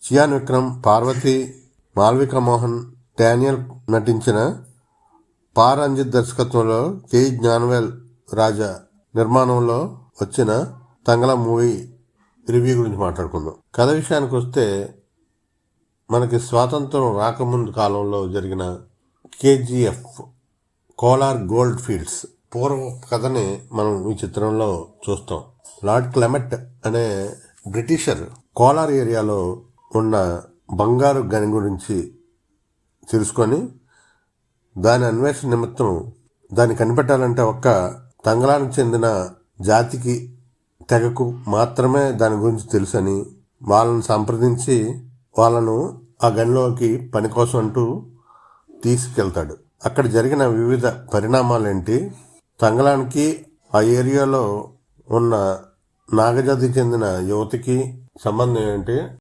Chiyaan Vikram Parvathy Malavika Mohan Daniel నటించిన పారంజిత్ దర్శకత్వంలో K. Gnanavel రాజా నిర్మాణంలో వచ్చిన తంగళ మూవీ రివ్యూ గురించి మాట్లాడుకుందాం. కథ విషయానికి వస్తే మనకి స్వాతంత్రం రాకముందు కాలంలో జరిగిన కేజీఎఫ్ కోలార్ గోల్డ్ ఫీల్డ్స్ పూర్వ కథని మనం ఈ చిత్రంలో చూస్తాం. లార్డ్ క్లెమెట్ అనే బ్రిటిషర్ కోలార్ ఏరియాలో ఉన్న బంగారు గని గురించి తెలుసుకొని దాని అన్వేషణ నిమిత్తం దాన్ని కనిపెట్టాలంటే ఒక్క తంగళానికి చెందిన జాతికి తెగకు మాత్రమే దాని గురించి తెలుసని వాళ్ళని సంప్రదించి వాళ్ళను ఆ గనిలోకి పని కోసం అంటూ తీసుకెళ్తాడు. అక్కడ జరిగిన వివిధ పరిణామాలేంటి? తంగళానికి ఆ ఏరియాలో ఉన్న నాగజాతికి చెందిన యువతికి సంబంధం ఏంటి?